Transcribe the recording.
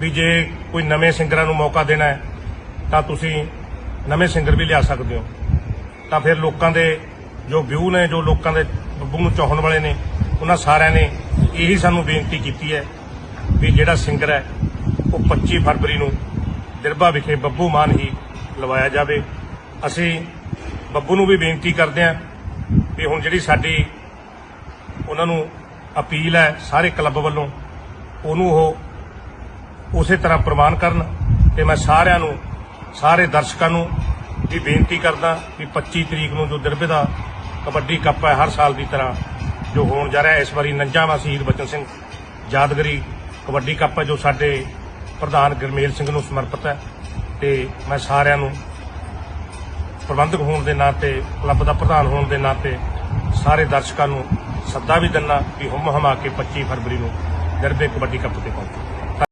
ਵੀ ਜੇ ਕੋਈ ਨਵੇਂ ਸਿੰਗਰਾਂ ਨੂੰ ਮੌਕਾ ਦੇਣਾ ਹੈ, ਤਾਂ ਤੁਸੀਂ ਨਵੇਂ ਸਿੰਗਰ ਵੀ ਲਿਆ ਸਕਦੇ ਹੋ। ਤਾਂ ਫਿਰ ਲੋਕਾਂ ਦੇ ਜੋ ਵਿਊ ਨੇ, ਜੋ ਲੋਕਾਂ ਦੇ ਬੱਬੂ ਨੂੰ ਚਾਹਣ ਵਾਲੇ ਨੇ, ਉਹਨਾਂ ਸਾਰਿਆਂ ਨੇ ਇਹੀ ਸਾਨੂੰ ਬੇਨਤੀ ਕੀਤੀ ਹੈ ਵੀ ਜਿਹੜਾ ਸਿੰਗਰ ਹੈ, ਉਹ 25 ਫਰਵਰੀ ਨੂੰ ਦਿਰਬਾ ਵਿਖੇ ਬੱਬੂ ਮਾਨ ਹੀ ਲਵਾਇਆ ਜਾਵੇ। ਅਸੀਂ ਬੱਬੂ ਨੂੰ ਵੀ ਬੇਨਤੀ ਕਰਦੇ ਹਾਂ ਵੀ ਹੁਣ ਜਿਹੜੀ ਸਾਡੀ ਉਹਨਾਂ ਨੂੰ ਅਪੀਲ ਹੈ, ਸਾਰੇ ਕਲੱਬ ਵੱਲੋਂ, ਉਹਨੂੰ ਉਹ ਉਸੇ ਤਰ੍ਹਾਂ ਪ੍ਰਵਾਨ ਕਰਨ ਤੇ ਮੈਂ ਸਾਰਿਆਂ ਨੂੰ, ਸਾਰੇ ਦਰਸ਼ਕਾਂ ਨੂੰ ਵੀ ਬੇਨਤੀ ਕਰਦਾ ਵੀ 25 ਤਰੀਕ ਨੂੰ ਜੋ ਦਿਰਬੇ ਦਾ ਕਬੱਡੀ ਕੱਪ ਹੈ ਹਰ ਸਾਲ ਦੀ ਤਰ੍ਹਾਂ ਜੋ ਹੋਣ ਜਾ ਰਿਹਾ, ਇਸ ਵਾਰੀ ਨੰਜਾਵਾ ਸ਼ਹੀਦ ਬਚਨ ਸਿੰਘ ਯਾਦਗਰੀ ਕਬੱਡੀ ਕੱਪ ਹੈ ਜੋ ਸਾਡੇ ਪ੍ਰਧਾਨ ਗਰਮੇਲ ਸਿੰਘ ਨੂੰ ਸਮਰਪਿਤ ਹੈ ਤੇ ਮੈਂ ਸਾਰਿਆਂ ਨੂੰ ਪ੍ਰਬੰਧਕ ਹੋਣ ਦੇ ਨਾਤੇ ਕਲੱਬ ਦਾ ਪ੍ਰਧਾਨ ਹੋਣ ਦੇ ਨਾਤੇ ਸਾਰੇ ਦਰਸ਼ਕਾਂ ਨੂੰ ਸੱਦਾ ਵੀ ਦਿੰਦਾ ਵੀ ਹੁਮ ਹਮਾ ਕੇ 25 ਫਰਵਰੀ ਨੂੰ ਦਿਰਬੇ ਕਬੱਡੀ ਕੱਪ ਤੇ ਪਹੁੰਚੋ।